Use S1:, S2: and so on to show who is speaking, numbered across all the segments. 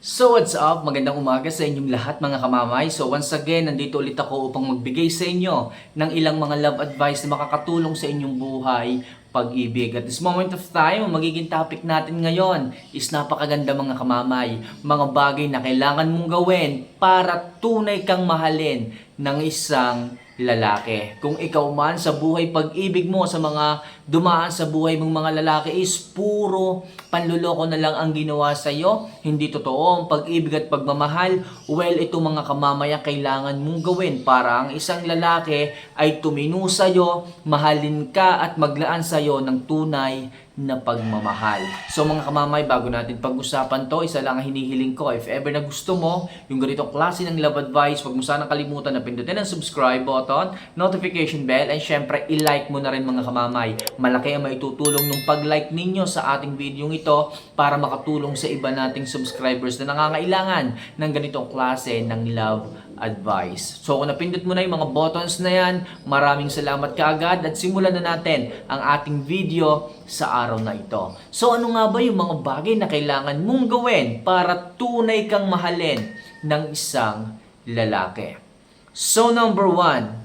S1: So what's up? Magandang umaga sa inyong lahat mga kamamay. So once again, nandito ulit ako upang magbigay sa inyo ng ilang mga love advice na makakatulong sa inyong buhay, pag-ibig. At this moment of time, ang magiging topic natin ngayon is napakaganda mga kamamay. Mga bagay na kailangan mong gawin para tunay kang mahalin ng isang lalaki. Kung ikaw man sa buhay pag-ibig mo sa mga dumaan sa buhay mong mga lalaki is puro panluloko na lang ang ginawa sa iyo, hindi totoo ang pag-ibig at pagmamahal, well, ito mga kamamaya kailangan mong gawin para ang isang lalaki ay tumino sa iyo, mahalin ka at maglaan sa iyo ng tunay na pagmamahal. So mga kamamay, bago natin pag-usapan to, isa lang ang hinihiling ko. If ever na gusto mo, yung ganitong klase ng love advice, huwag mo sana kalimutan na pindutin ang subscribe button, notification bell, and syempre, i-like mo na rin mga kamamay. Malaki ang maitutulong ng pag-like ninyo sa ating video ito para makatulong sa iba nating subscribers na nangangailangan ng ganitong klase ng love advice. So kung napindot mo na yung mga buttons na yan, maraming salamat kaagad at simulan na natin ang ating video sa araw na ito. So ano nga ba yung mga bagay na kailangan mong gawin para tunay kang mahalin ng isang lalaki? So number one,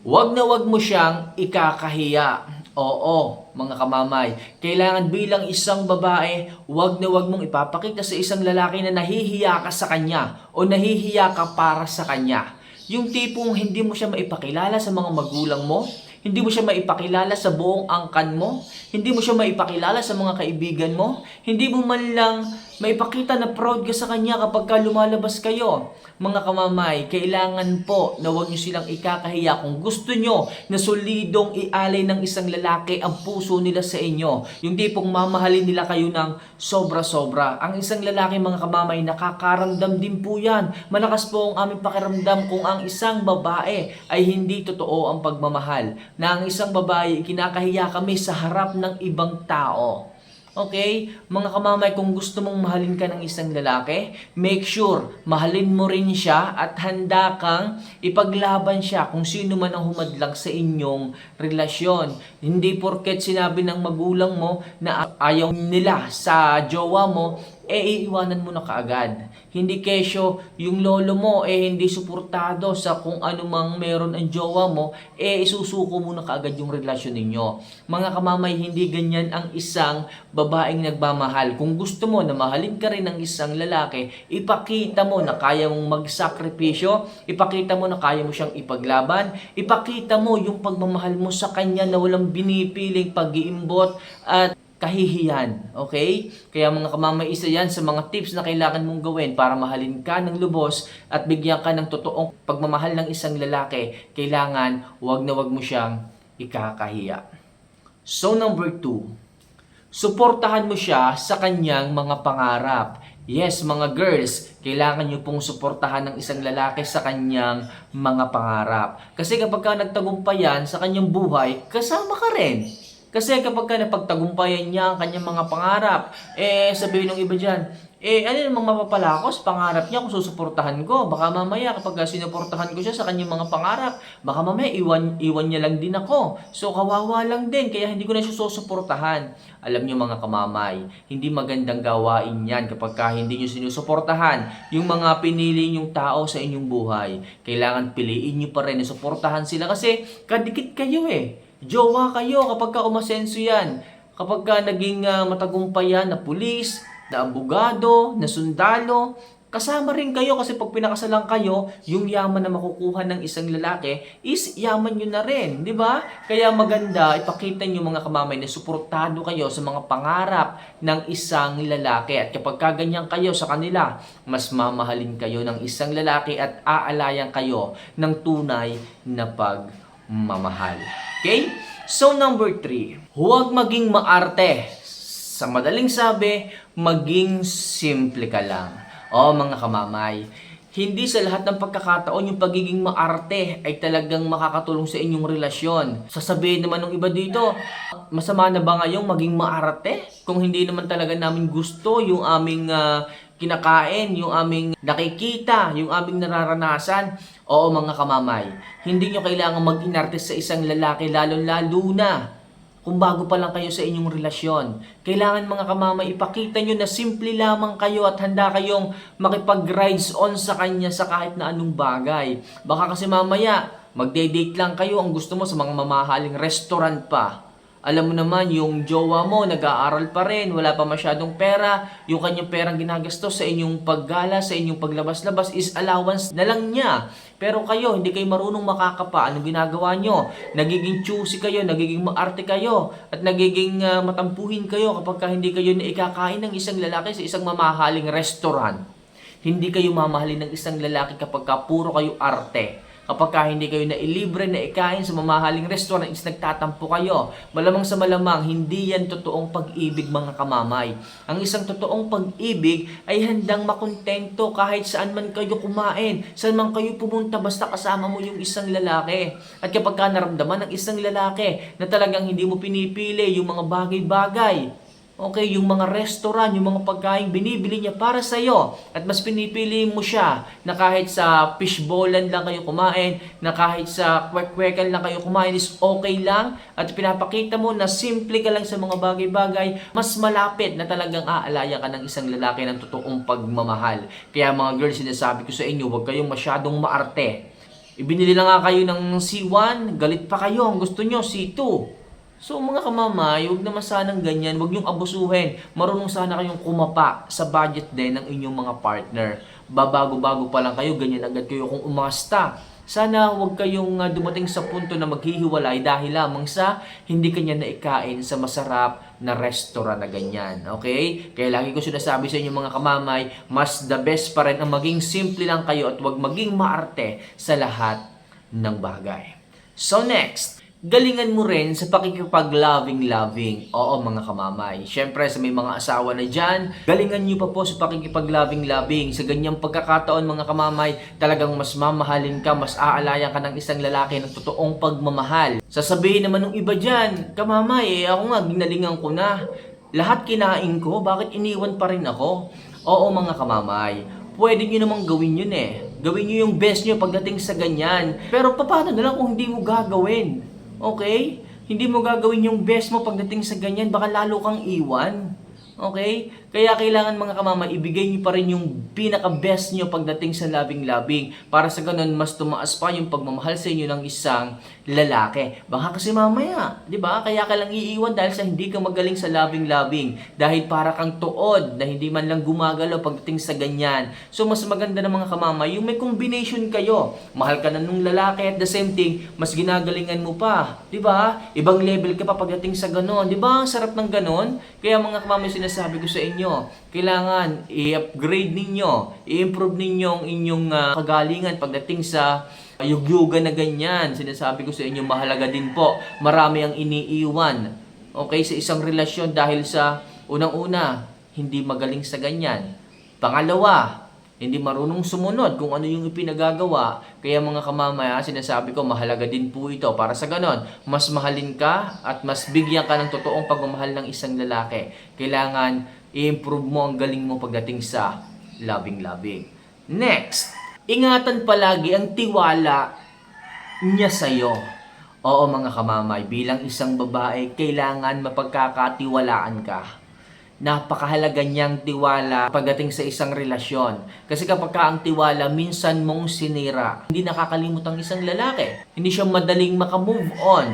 S1: wag na wag mo siyang ikakahiya. Oo, mga kamamay, kailangan bilang isang babae, wag na wag mong ipapakita sa isang lalaki na nahihiya ka sa kanya o nahihiya ka para sa kanya. Yung tipong hindi mo siya maipakilala sa mga magulang mo, hindi mo siya maipakilala sa buong angkan mo, hindi mo siya maipakilala sa mga kaibigan mo, hindi mo man lang maipakita na proud ka sa kanya kapag ka lumalabas kayo. Mga kamamay, kailangan po na huwag nyo silang ikakahiya kung gusto nyo na solidong ialay ng isang lalaki ang puso nila sa inyo. Yung tipong mamahalin nila kayo ng sobra-sobra. Ang isang lalaki mga kamamay, nakakaramdam din po yan. Malakas po ang aming pakiramdam kung ang isang babae ay hindi totoo ang pagmamahal. Na ang isang babae, kinakahiya kami sa harap ng ibang tao. Okay? Mga kamamay, kung gusto mong mahalin ka ng isang lalaki, make sure mahalin mo rin siya at handa kang ipaglaban siya kung sino man ang humadlang sa inyong relasyon. Hindi porket sinabi ng magulang mo na ayaw nila sa jowa mo, eh iiwanan mo na kaagad. Hindi kesyo yung lolo mo eh hindi suportado sa kung ano mang meron ang jowa mo, eh isusuko mo na kaagad yung relasyon ninyo. Mga kamamay, hindi ganyan ang isang babaeng nagmamahal. Kung gusto mo na mahalin ka rin ng isang lalaki, ipakita mo na kaya mong magsakripisyo, ipakita mo na kaya mo siyang ipaglaban, ipakita mo yung pagmamahal mo sa kanya na walang binipiling pag-iimbot at kahihiyan. Okay? Kaya mga kamamay, isa yan sa mga tips na kailangan mong gawin para mahalin ka ng lubos at bigyan ka ng totoong pagmamahal ng isang lalaki. Kailangan, wag na wag mo siyang ikakahiya. So number two, suportahan mo siya sa kanyang mga pangarap. Yes, mga girls, kailangan nyo pong suportahan ng isang lalaki sa kanyang mga pangarap. Kasi kapag ka nagtagumpayan sa kanyang buhay, kasama ka rin. Kasi kapag ka napagtagumpayan niya ang kanyang mga pangarap, eh sabihin ng iba dyan, eh ano namang mapapala ako sa pangarap niya kung susuportahan ko. Baka mamaya kapag ka sinuportahan ko siya sa kanyang mga pangarap, baka mamaya iwan, iwan niya lang din ako. So kawawa lang din, kaya hindi ko na siya susuportahan. Alam niyo mga kamamay, hindi magandang gawain yan kapag ka hindi niyo sinusuportahan yung mga pinili niyong tao sa inyong buhay. Kailangan piliin niyo pa rin na suportahan sila kasi kadikit kayo eh. Jowa kayo kapag ka umasenso yan. Kapag ka naging uh, matagumpay yan na pulis, na abogado, na sundalo, kasama rin kayo kasi pag pinakasalan kayo, yung yaman na makukuha ng isang lalaki is yaman nyo na rin, di ba? Kaya maganda, ipakita nyo mga kamamay na suportado kayo sa mga pangarap ng isang lalaki. At kapag kaganyan kayo sa kanila, mas mamahalin kayo ng isang lalaki at aalayan kayo ng tunay na pagmamahal. Okay? So number three, huwag maging maarte. Sa madaling sabi, maging simple ka lang. O mga kamamay, hindi sa lahat ng pagkakataon yung pagiging maarte ay talagang makakatulong sa inyong relasyon. Sasabihin naman ng iba dito, masama na ba ngayong maging maarte? Kung hindi naman talaga namin gusto yung aming ah, kinakain, yung aming nakikita, yung aming nararanasan. Oo mga kamamay, hindi nyo kailangan mag-inarte sa isang lalaki lalo-lalo na kung bago pa lang kayo sa inyong relasyon. Kailangan mga kamama, ipakita nyo na simple lamang kayo at handa kayong makipag-rides on sa kanya sa kahit na anong bagay. Baka kasi mamaya, magde-date lang kayo, ang gusto mo sa mga mamahaling restaurant pa. Alam mo naman, yung jowa mo, nag-aaral pa rin, wala pa masyadong pera, yung kanyang perang ginagastos sa inyong paggala, sa inyong paglabas-labas is allowance na lang niya. Pero kayo, hindi kayo marunong makakapa. Anong ginagawa nyo? Nagiging choosy kayo, nagiging maarte kayo, at nagiging ah, matampuhin kayo kapag ka hindi kayo na ikakain ng isang lalaki sa isang mamahaling restaurant. Hindi kayo mamahalin ng isang lalaki kapag ka puro kayo arte. Kapag ka hindi kayo na ilibre na ikain sa mamahaling restaurant is nagtatampo kayo. Malamang sa malamang, hindi yan totoong pag-ibig mga kamamay. Ang isang totoong pag-ibig ay handang makontento kahit saan man kayo kumain, saan man kayo pumunta basta kasama mo yung isang lalaki. At kapag ka naramdaman ng isang lalaki na talagang hindi mo pinipili yung mga bagay-bagay, Okay, yung mga restaurant, yung mga pagkain binibili niya para sa iyo at mas pinipili mo siya na kahit sa fishbowlan lang kayo kumain, na kahit sa kwek-kwekan lang kayo kumain is okay lang at pinapakita mo na simple ka lang sa mga bagay-bagay, mas malapit na talagang aalaya ka ng isang lalaki ng totoong pagmamahal. Kaya mga girls, sinasabi ko sa inyo, huwag kayong masyadong maarte. Ibinili na nga kayo ng C1, galit pa kayo, ang gusto nyo C2. So mga kamamay, huwag naman sanang ganyan, huwag niyong abusuhin. Marunong sana kayong kumapa sa budget din ng inyong mga partner. Babago-bago pa lang kayo, ganyan agad kayo kung umasta. Sana huwag kayong ah, dumating sa punto na maghihiwalay dahil lamang sa hindi kanya naikain sa masarap na restaurant na ganyan. Okay? Kaya lagi ko sinasabi sa inyo mga kamamay, mas the best pa rin ang maging simple lang kayo at huwag maging maarte sa lahat ng bagay. So next, galingan mo rin sa pakikipag-loving-loving. Oo mga kamamay. Siyempre sa may mga asawa na dyan, galingan nyo pa po sa pakikipag-loving-loving. Sa ganyang pagkakataon mga kamamay, talagang mas mamahalin ka, mas aalayan ka ng isang lalaki ng totoong pagmamahal. Sasabihin naman ng iba dyan, kamamay, eh ako nga, ginalingan ko na. Lahat kinain ko, bakit iniwan pa rin ako? Oo mga kamamay, pwede nyo namang gawin yun eh. Gawin nyo yung best nyo pagdating sa ganyan. Pero paano na lang kung hindi mo gagawin? Okay? Hindi mo gagawin yung best mo pagdating sa ganyan, baka lalo kang iwan. Okay? Kaya kailangan mga kamama, ibigay niyo pa rin yung pinaka-best niyo pagdating sa loving-loving. Para sa ganun, mas tumaas pa yung pagmamahal sa inyo ng isang lalaki. Baka kasi mamaya, di ba? Kaya ka lang iiwan dahil sa hindi ka magaling sa loving-loving. Dahil para kang tuod na hindi man lang gumagalaw pagdating sa ganyan. So, mas maganda na mga kamama, yung may combination kayo. Mahal ka na nung lalaki at the same thing, mas ginagalingan mo pa. Di ba? Ibang level ka pa pagdating sa ganon. Di ba? Sarap ng ganon. Kaya mga kamama, sinasabi ko sa inyo, kailangan i-upgrade ninyo, i-improve ninyo ang inyong ah, kagalingan pagdating sa yugyuga na ganyan. Sinasabi ko sa inyo, mahalaga din po. Marami ang iniiwan. Okay, sa isang relasyon dahil sa unang-una, hindi magaling sa ganyan. Pangalawa, hindi marunong sumunod kung ano yung ipinagagawa. Kaya mga kamamaya, sinasabi ko, mahalaga din po ito. Para sa ganon, mas mahalin ka at mas bigyan ka ng totoong pagmamahal ng isang lalaki. Kailangan i-improve mo ang galing mo pagdating sa loving-loving. Next, ingatan palagi ang tiwala niya sa'yo. Oo mga kamamay, bilang isang babae, kailangan mapagkakatiwalaan ka napakahalaga niyang tiwala pagdating sa isang relasyon. Kasi kapag ka ang tiwala, minsan mong sinira. Hindi nakakalimot ang isang lalaki. Hindi siya madaling makamove on.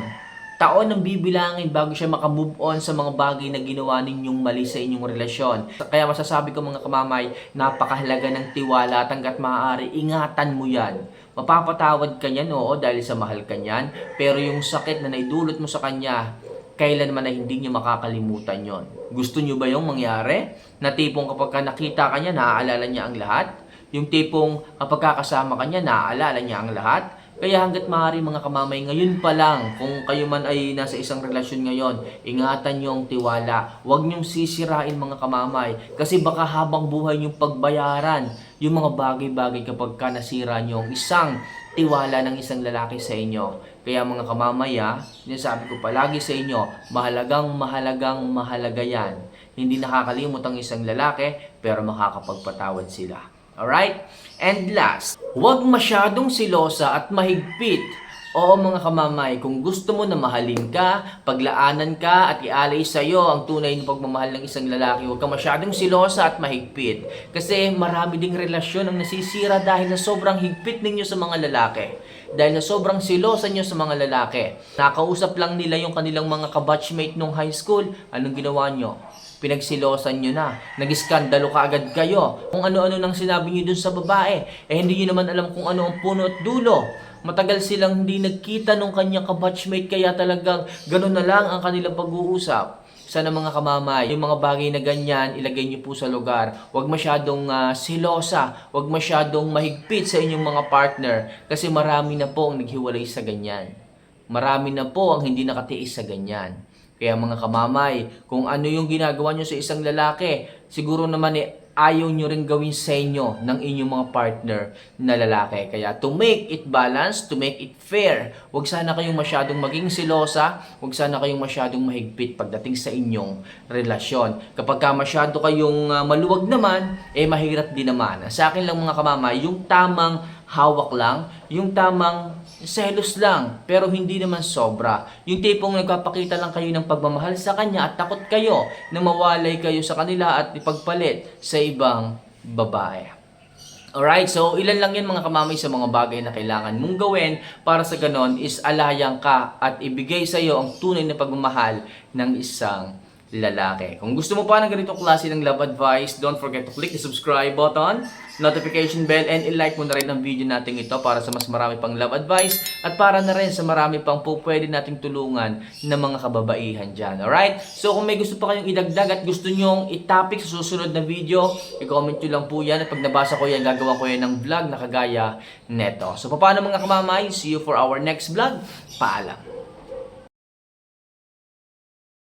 S1: Taon ang bibilangin bago siya makamove on sa mga bagay na ginawa ninyong mali sa inyong relasyon. Kaya masasabi ko mga kamamay, napakahalaga ng tiwala at maaari, ingatan mo yan. Mapapatawad ka niyan, oo, dahil sa mahal ka niyan. Pero yung sakit na naidulot mo sa kanya, kailanman na hindi niya makakalimutan yon. Gusto niyo ba yung mangyari? Na tipong kapag ka nakita ka niya, naaalala niya ang lahat? Yung tipong kapag kakasama ka niya, naaalala niya ang lahat? Kaya hanggat maaari mga kamamay, ngayon pa lang, kung kayo man ay nasa isang relasyon ngayon, ingatan niyo ang tiwala. Huwag niyong sisirain mga kamamay. Kasi baka habang buhay niyong pagbayaran yung mga bagay-bagay kapag ka nasira niyo ang isang tiwala ng isang lalaki sa inyo. Kaya mga kamamaya, sinasabi ko palagi sa inyo, mahalagang mahalagang mahalaga yan. Hindi nakakalimot ang isang lalaki, pero makakapagpatawad sila. Alright? And last, huwag masyadong silosa at mahigpit Oo mga kamamay, kung gusto mo na mahalin ka, paglaanan ka at ialay sa iyo ang tunay na pagmamahal ng isang lalaki, huwag ka masyadong silosa at mahigpit. Kasi marami ding relasyon ang nasisira dahil na sobrang higpit ninyo sa mga lalaki. Dahil na sobrang silosa nyo sa mga lalaki. Nakausap lang nila yung kanilang mga kabatchmate nung high school. Anong ginawa nyo? Pinagsilosan nyo na. Nag-iskandalo ka agad kayo. Kung ano-ano nang sinabi nyo dun sa babae. Eh hindi nyo naman alam kung ano ang puno at dulo. Matagal silang hindi nagkita nung kanyang kabatchmate kaya talagang ganun na lang ang kanilang pag-uusap. Sana mga kamamay, yung mga bagay na ganyan, ilagay niyo po sa lugar. Huwag masyadong ah, silosa, huwag masyadong mahigpit sa inyong mga partner kasi marami na po ang naghiwalay sa ganyan. Marami na po ang hindi nakatiis sa ganyan. Kaya mga kamamay, kung ano yung ginagawa nyo sa isang lalaki, siguro naman eh, ayaw nyo rin gawin sa inyo ng inyong mga partner na lalaki. Kaya to make it balance, to make it fair, huwag sana kayong masyadong maging silosa, huwag sana kayong masyadong mahigpit pagdating sa inyong relasyon. Kapag ka masyado kayong ah, maluwag naman, eh mahirap din naman. Sa akin lang mga kamamay, yung tamang hawak lang, yung tamang selos lang, pero hindi naman sobra. Yung tipong nagpapakita lang kayo ng pagmamahal sa kanya at takot kayo na mawalay kayo sa kanila at ipagpalit sa ibang babae. Alright, so ilan lang yan mga kamamay sa mga bagay na kailangan mong gawin para sa ganon is alayang ka at ibigay sa iyo ang tunay na pagmamahal ng isang lalaki. Kung gusto mo pa ng ganitong klase ng love advice, don't forget to click the subscribe button, notification bell, and i-like mo na rin ang video natin ito para sa mas marami pang love advice at para na rin sa marami pang po pwede nating tulungan ng mga kababaihan dyan. Alright? So kung may gusto pa kayong idagdag at gusto nyong itapik sa susunod na video, i-comment nyo lang po yan at pag nabasa ko yan, gagawa ko yan ng vlog na kagaya neto. So paano mga kamamay? See you for our next vlog. Paalam.